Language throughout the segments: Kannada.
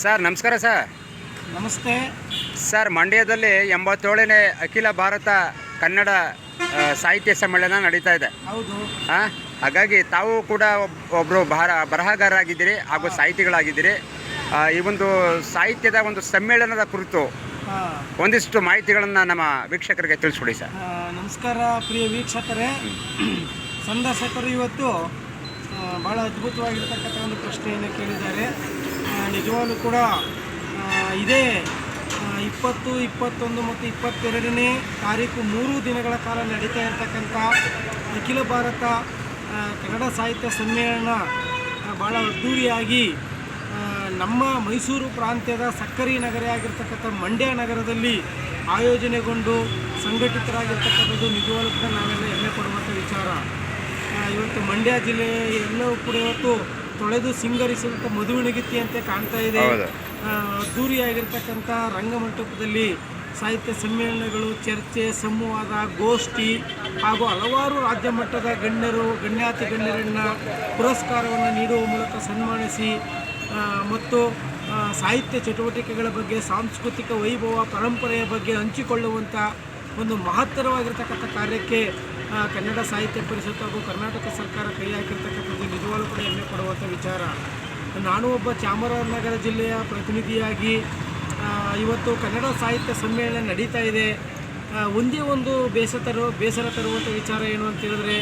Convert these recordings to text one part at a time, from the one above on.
ಸರ್ ನಮಸ್ಕಾರ ಸರ್. ನಮಸ್ತೆ. ಸರ್ ಮಂಡ್ಯದಲ್ಲಿ ಎಂಬತ್ತೇಳನೇ ಅಖಿಲ ಭಾರತ ಕನ್ನಡ ಸಾಹಿತ್ಯ ಸಮ್ಮೇಳನ ನಡೀತಾ ಇದೆ. ಹೌದು. ಹಾ ಹಾಗಾಗಿ ತಾವು ಕೂಡ ಒಬ್ಬರು ಒಬ್ರು ಬರ ಬರಹಗಾರರಾಗಿದ್ದೀರಿ ಹಾಗೂ ಸಾಹಿತಿಗಳಾಗಿದ್ದೀರಿ. ಈ ಒಂದು ಸಾಹಿತ್ಯದ ಒಂದು ಸಮ್ಮೇಳನದ ಕುರಿತು ಒಂದಿಷ್ಟು ಮಾಹಿತಿಗಳನ್ನು ನಮ್ಮ ವೀಕ್ಷಕರಿಗೆ ತಿಳಿಸ್ಕೊಡಿ ಸರ್. ನಮಸ್ಕಾರ ಪ್ರಿಯ ವೀಕ್ಷಕರೇ. ಸಂದರ್ಶಕರು ಇವತ್ತು ಭಾಳ ಅದ್ಭುತವಾಗಿರ್ತಕ್ಕಂಥ ಒಂದು ಪ್ರಶ್ನೆಯನ್ನು ಕೇಳಿದ್ದಾರೆ. ನಿಜವಾಗ್ಲೂ ಕೂಡ ಇದೇ ಇಪ್ಪತ್ತು, ಇಪ್ಪತ್ತೊಂದು ಮತ್ತು ಇಪ್ಪತ್ತೆರಡನೇ ತಾರೀಕು ಮೂರು ದಿನಗಳ ಕಾಲ ನಡೀತಾ ಇರತಕ್ಕಂಥ ಅಖಿಲ ಭಾರತ ಕನ್ನಡ ಸಾಹಿತ್ಯ ಸಮ್ಮೇಳನ ಭಾಳ ಅದ್ದೂರಿಯಾಗಿ ನಮ್ಮ ಮೈಸೂರು ಪ್ರಾಂತ್ಯದ ಸಕ್ಕರೆ ನಗರ ಆಗಿರ್ತಕ್ಕಂಥ ಮಂಡ್ಯ ನಗರದಲ್ಲಿ ಆಯೋಜನೆಗೊಂಡು ಸಂಘಟಿತರಾಗಿರ್ತಕ್ಕಂಥದ್ದು ನಿಜವಾಗ್ಲೂ ಕೂಡ ನಾವೆಲ್ಲ ಹೆಮ್ಮೆ ಪಡುವಂಥ ವಿಚಾರ. ಇವತ್ತು ಮಂಡ್ಯ ಜಿಲ್ಲೆ ಎಲ್ಲವೂ ಕೂಡ ಇವತ್ತು ತೊಳೆದು ಸಿಂಗರಿಸಿದಂಥ ಅಂತ ಕಾಣ್ತಾ ಇದೆ. ಆ, ರಂಗಮಂಟಪದಲ್ಲಿ ಸಾಹಿತ್ಯ ಸಮ್ಮೇಳನಗಳು ಚರ್ಚೆ ಸಂವಾದ ಗೋಷ್ಠಿ ಹಾಗೂ ಹಲವಾರು ರಾಜ್ಯ ಮಟ್ಟದ ಗಣ್ಯರು ಗಣ್ಯಾತಿ ಗಣ್ಯರನ್ನು ಪುರಸ್ಕಾರವನ್ನು ನೀಡುವ ಮೂಲಕ ಸನ್ಮಾನಿಸಿ ಮತ್ತು ಸಾಹಿತ್ಯ ಚಟುವಟಿಕೆಗಳ ಬಗ್ಗೆ ಸಾಂಸ್ಕೃತಿಕ ವೈಭವ ಪರಂಪರೆಯ ಬಗ್ಗೆ ಹಂಚಿಕೊಳ್ಳುವಂಥ ಒಂದು ಮಹತ್ತರವಾಗಿರ್ತಕ್ಕಂಥ ಕಾರ್ಯಕ್ಕೆ ಕನ್ನಡ ಸಾಹಿತ್ಯ ಪರಿಷತ್ತು ಹಾಗೂ ಕರ್ನಾಟಕ ಸರ್ಕಾರ ಕೈ ಹಾಕಿರ್ತಕ್ಕಂಥದ್ದು ನಿಜವಾಗ್ಲೂ ಕೂಡ ಹೆಮ್ಮೆ ಪಡುವಂಥ ವಿಚಾರ. ನಾನು ಒಬ್ಬ ಚಾಮರಾಜನಗರ ಜಿಲ್ಲೆಯ ಪ್ರತಿನಿಧಿಯಾಗಿ ಇವತ್ತು ಕನ್ನಡ ಸಾಹಿತ್ಯ ಸಮ್ಮೇಳನ ನಡೀತಾ ಇದೆ. ಒಂದೇ ಒಂದು ಬೇಸರ ಬೇಸರ ತರುವಂಥ ವಿಚಾರ ಏನು ಅಂತ ಹೇಳಿದ್ರೆ,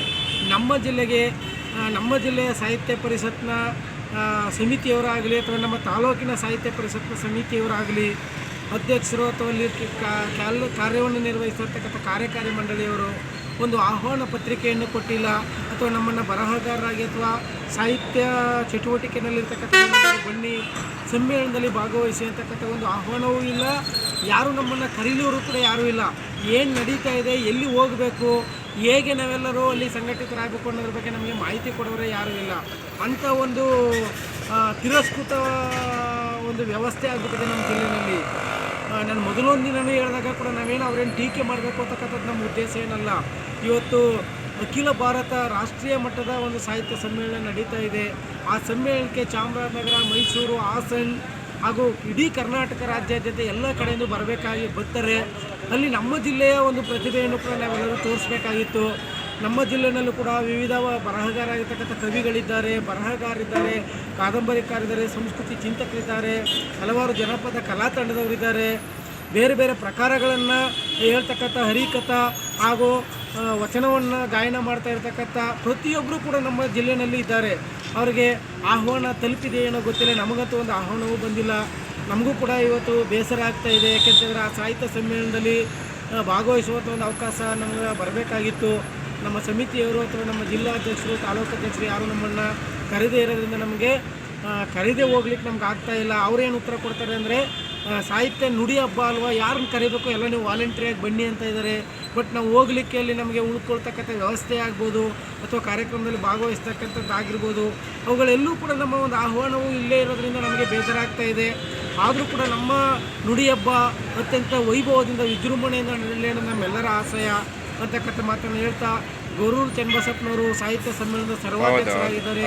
ನಮ್ಮ ಜಿಲ್ಲೆಗೆ ನಮ್ಮ ಜಿಲ್ಲೆಯ ಸಾಹಿತ್ಯ ಪರಿಷತ್ನ ಸಮಿತಿಯವರಾಗಲಿ ಅಥವಾ ನಮ್ಮ ತಾಲೂಕಿನ ಸಾಹಿತ್ಯ ಪರಿಷತ್ನ ಸಮಿತಿಯವರಾಗಲಿ, ಅಧ್ಯಕ್ಷರು ಅಥವಾ ಅಲ್ಲಿ ಕಾರ್ಯವನ್ನು ನಿರ್ವಹಿಸಿರ್ತಕ್ಕಂಥ ಕಾರ್ಯಕಾರಿ ಮಂಡಳಿಯವರು ಒಂದು ಆಹ್ವಾನ ಪತ್ರಿಕೆಯನ್ನು ಕೊಟ್ಟಿಲ್ಲ ಅಥವಾ ನಮ್ಮನ್ನು ಬರಹಗಾರರಾಗಿ ಅಥವಾ ಸಾಹಿತ್ಯ ಚಟುವಟಿಕೆಯಲ್ಲಿರ್ತಕ್ಕಂಥ ಬನ್ನಿ, ಸಮ್ಮೇಳನದಲ್ಲಿ ಭಾಗವಹಿಸಿ ಅಂತಕ್ಕಂಥ ಒಂದು ಆಹ್ವಾನವೂ ಇಲ್ಲ. ಯಾರು ನಮ್ಮನ್ನು ಕರೀಲಿವರು ಕೂಡ ಯಾರೂ ಇಲ್ಲ. ಏನು ನಡೀತಾ ಇದೆ, ಎಲ್ಲಿ ಹೋಗಬೇಕು, ಹೇಗೆ ನಾವೆಲ್ಲರೂ ಅಲ್ಲಿ ಸಂಘಟಿತರಾಗಬೇಕು ಅನ್ನೋದ್ರ ಬಗ್ಗೆ ನಮಗೆ ಮಾಹಿತಿ ಕೊಡೋರೇ ಯಾರೂ ಇಲ್ಲ. ಅಂಥ ಒಂದು ತಿರಸ್ಕೃತ ಒಂದು ವ್ಯವಸ್ಥೆ ಆಗ್ಬಿಟ್ಟಿದೆ ನಮ್ಮ ಜಿಲ್ಲೆಯಲ್ಲಿ. ನಾನು ಮೊದಲೊಂದು ದಿನವೇ ಹೇಳಿದಾಗ ಕೂಡ ನಾವೇನು ಅವ್ರೇನು ಟೀಕೆ ಮಾಡಬೇಕು ಅಂತಕ್ಕಂಥದ್ದು ನಮ್ಮ ಉದ್ದೇಶ ಏನಲ್ಲ. ಇವತ್ತು ಅಖಿಲ ಭಾರತ ರಾಷ್ಟ್ರೀಯ ಮಟ್ಟದ ಒಂದು ಸಾಹಿತ್ಯ ಸಮ್ಮೇಳನ ನಡೀತಾ ಇದೆ. ಆ ಸಮ್ಮೇಳನಕ್ಕೆ ಚಾಮರಾಜನಗರ, ಮೈಸೂರು, ಹಾಸನ್ ಹಾಗೂ ಇಡೀ ಕರ್ನಾಟಕ ರಾಜ್ಯಾದ್ಯಂತ ಎಲ್ಲ ಕಡೆಯಿಂದ ಬರಬೇಕಾಗಿ ಬರ್ತಾರೆ. ಅಲ್ಲಿ ನಮ್ಮ ಜಿಲ್ಲೆಯ ಒಂದು ಪ್ರತಿಭೆಯನ್ನು ಕೂಡ ನಾವೆಲ್ಲರೂ ತೋರಿಸ್ಬೇಕಾಗಿತ್ತು. ನಮ್ಮ ಜಿಲ್ಲೆಯಲ್ಲೂ ಕೂಡ ವಿವಿಧ ಬರಹಗಾರರಾಗಿರ್ತಕ್ಕಂಥ ಕವಿಗಳಿದ್ದಾರೆ ಬರಹಗಾರರಿದ್ದಾರೆ ಕಾದಂಬರಿಕಾರಿದ್ದಾರೆ, ಸಂಸ್ಕೃತಿ ಚಿಂತಕರಿದ್ದಾರೆ, ಹಲವಾರು ಜನಪದ ಕಲಾ ತಂಡದವರಿದ್ದಾರೆ. ಬೇರೆ ಬೇರೆ ಪ್ರಕಾರಗಳನ್ನು ಹೇಳ್ತಕ್ಕಂಥ ಹರಿಕಥಾ ಹಾಗೂ ವಚನವನ್ನು ಗಾಯನ ಮಾಡ್ತಾ ಇರ್ತಕ್ಕಂಥ ಪ್ರತಿಯೊಬ್ಬರು ಕೂಡ ನಮ್ಮ ಜಿಲ್ಲೆಯಲ್ಲಿ ಇದ್ದಾರೆ. ಅವರಿಗೆ ಆಹ್ವಾನ ತಲುಪಿದೆ ಏನೋ ಗೊತ್ತಿಲ್ಲ, ನಮಗಂತೂ ಒಂದು ಆಹ್ವಾನವೂ ಬಂದಿಲ್ಲ. ನಮಗೂ ಕೂಡ ಇವತ್ತು ಬೇಸರ ಆಗ್ತಾ ಇದೆ. ಯಾಕೆಂತಂದರೆ ಆ ಸಾಹಿತ್ಯ ಸಮ್ಮೇಳನದಲ್ಲಿ ಭಾಗವಹಿಸುವಂಥ ಒಂದು ಅವಕಾಶ ನಮಗೆ ಬರಬೇಕಾಗಿತ್ತು. ನಮ್ಮ ಸಮಿತಿಯವರು ಅಥವಾ ನಮ್ಮ ಜಿಲ್ಲಾಧ್ಯಕ್ಷರು ತಾಲೂಕು ಅಧ್ಯಕ್ಷರು ಯಾರು ನಮ್ಮನ್ನು ಕರೆದೇ ಇರೋದ್ರಿಂದ ನಮಗೆ ಕರೆದೇ ಹೋಗ್ಲಿಕ್ಕೆ ನಮ್ಗೆ ಆಗ್ತಾ ಇಲ್ಲ. ಅವರೇನು ಉತ್ತರ ಕೊಡ್ತಾರೆ ಅಂದರೆ ಸಾಹಿತ್ಯ ನುಡಿ ಹಬ್ಬ ಅಲ್ವಾ, ಯಾರನ್ನ ಕರಿಬೇಕು ಎಲ್ಲ ನೀವು ವಾಲಂಟ್ರಿಯಾಗಿ ಬನ್ನಿ ಅಂತ ಇದ್ದಾರೆ. ಬಟ್ ನಾವು ಹೋಗ್ಲಿಕ್ಕೆ ಅಲ್ಲಿ ನಮಗೆ ಉಳ್ಕೊಳ್ತಕ್ಕಂಥ ವ್ಯವಸ್ಥೆ ಆಗ್ಬೋದು ಅಥವಾ ಕಾರ್ಯಕ್ರಮದಲ್ಲಿ ಭಾಗವಹಿಸ್ತಕ್ಕಂಥದ್ದು ಆಗಿರ್ಬೋದು ಅವುಗಳೆಲ್ಲೂ ಕೂಡ ನಮ್ಮ ಒಂದು ಆಹ್ವಾನವು ಇಲ್ಲೇ ಇರೋದ್ರಿಂದ ನಮಗೆ ಬೇಜಾರಾಗ್ತಾ ಇದೆ. ಆದರೂ ಕೂಡ ನಮ್ಮ ನುಡಿ ಹಬ್ಬ ಅತ್ಯಂತ ವೈಭವದಿಂದ ವಿಜೃಂಭಣೆಯಿಂದ ನಡೆಯಲಿ ನಮ್ಮೆಲ್ಲರ ಆಶಯ ಅಂತಕ್ಕಂಥ ಮಾತನ್ನು ಹೇಳ್ತಾ ಗೊರೂರು ಚನ್ನಬಸಪ್ಪನವರು ಸಾಹಿತ್ಯ ಸಮ್ಮೇಳನದ ಸರ್ವಾಧ್ಯಕ್ಷರಾಗಿದ್ದಾರೆ.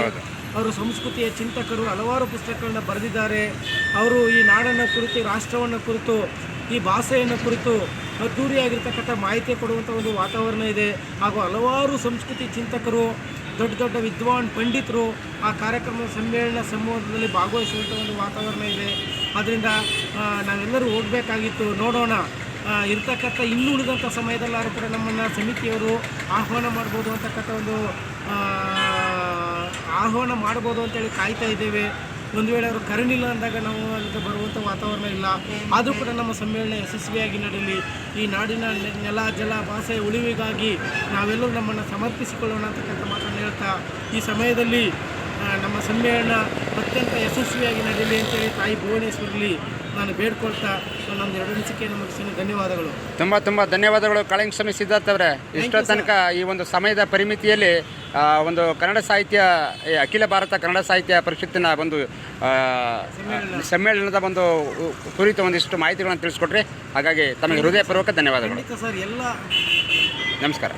ಅವರು ಸಂಸ್ಕೃತಿಯ ಚಿಂತಕರು ಹಲವಾರು ಪುಸ್ತಕಗಳನ್ನ ಬರೆದಿದ್ದಾರೆ. ಅವರು ಈ ನಾಡನ್ನು ಕುರಿತು ರಾಷ್ಟ್ರವನ್ನು ಕುರಿತು ಈ ಭಾಷೆಯನ್ನು ಕುರಿತು ಅದ್ದೂರಿಯಾಗಿರ್ತಕ್ಕಂಥ ಮಾಹಿತಿ ಕೊಡುವಂಥ ಒಂದು ವಾತಾವರಣ ಇದೆ. ಹಾಗೂ ಹಲವಾರು ಸಂಸ್ಕೃತಿ ಚಿಂತಕರು, ದೊಡ್ಡ ದೊಡ್ಡ ವಿದ್ವಾನ್ ಪಂಡಿತರು ಆ ಕಾರ್ಯಕ್ರಮದ ಸಮ್ಮೇಳನ ಸಂವಾದದಲ್ಲಿ ಭಾಗವಹಿಸುವಂಥ ಒಂದು ವಾತಾವರಣ ಇದೆ. ಆದ್ದರಿಂದ ನಾವೆಲ್ಲರೂ ಹೋಗಬೇಕಾಗಿತ್ತು. ನೋಡೋಣ. ಇರ್ತಕ್ಕಂಥ ಇನ್ನೂ ಉಳಿದಂಥ ಸಮಯದಲ್ಲಾದ್ರೂ ಕೂಡ ನಮ್ಮನ್ನು ಸಮಿತಿಯವರು ಆಹ್ವಾನ ಮಾಡ್ಬೋದು ಅಂತಕ್ಕಂಥ ಒಂದು ಆಹ್ವಾನ ಮಾಡ್ಬೋದು ಅಂತೇಳಿ ಕಾಯ್ತಾ ಇದ್ದೇವೆ. ಒಂದು ವೇಳೆ ಅವರು ಇಲ್ಲ ಅಂದಾಗ ನಾವು ಅಲ್ಲಿಗೆ ಬರುವಂಥ ವಾತಾವರಣ ಇಲ್ಲ. ಆದರೂ ಕೂಡ ನಮ್ಮ ಸಮ್ಮೇಳನ ಯಶಸ್ವಿಯಾಗಿ ನಡೀಲಿ. ಈ ನಾಡಿನ ನೆಲ, ಜಲ, ಭಾಷೆ, ಉಳಿವಿಗಾಗಿ ನಾವೆಲ್ಲರೂ ನಮ್ಮನ್ನು ಸಮರ್ಪಿಸಿಕೊಳ್ಳೋಣ ಅಂತಕ್ಕಂಥ ಮಾತನ್ನು ಹೇಳ್ತಾ, ಈ ಸಮಯದಲ್ಲಿ ನಮ್ಮ ಸಮ್ಮೇಳನ ಅತ್ಯಂತ ಯಶಸ್ವಿಯಾಗಿ ನಡೀಲಿ ಅಂತೇಳಿ ತಾಯಿ ಭುವನೇಶ್ವರಲ್ಲಿ ನಾನು ಬೇಡ್ಕೊಳ್ತಾ ನಮ್ದು ಎರಡು ನಮಗೆ ಧನ್ಯವಾದಗಳು. ತುಂಬ ತುಂಬ ಧನ್ಯವಾದಗಳು ಕಾಳಿಂಗ್ ಸ್ವಾಮಿ ಸಿದ್ಧಾರ್ಥ ಅವರೇ. ಇಷ್ಟೋ ತನಕ ಈ ಒಂದು ಸಮಯದ ಪರಿಮಿತಿಯಲ್ಲಿ ಒಂದು ಕನ್ನಡ ಸಾಹಿತ್ಯ ಅಖಿಲ ಭಾರತ ಕನ್ನಡ ಸಾಹಿತ್ಯ ಪರಿಷತ್ತಿನ ಒಂದು ಸಮ್ಮೇಳನದ ಒಂದು ಕುರಿತು ಒಂದಿಷ್ಟು ಮಾಹಿತಿಗಳನ್ನು ತಿಳಿಸ್ಕೊಟ್ರಿ. ಹಾಗಾಗಿ ತಮಗೆ ಹೃದಯಪೂರ್ವಕ ಧನ್ಯವಾದಗಳು. ಸರ್ ಎಲ್ಲ ನಮಸ್ಕಾರ.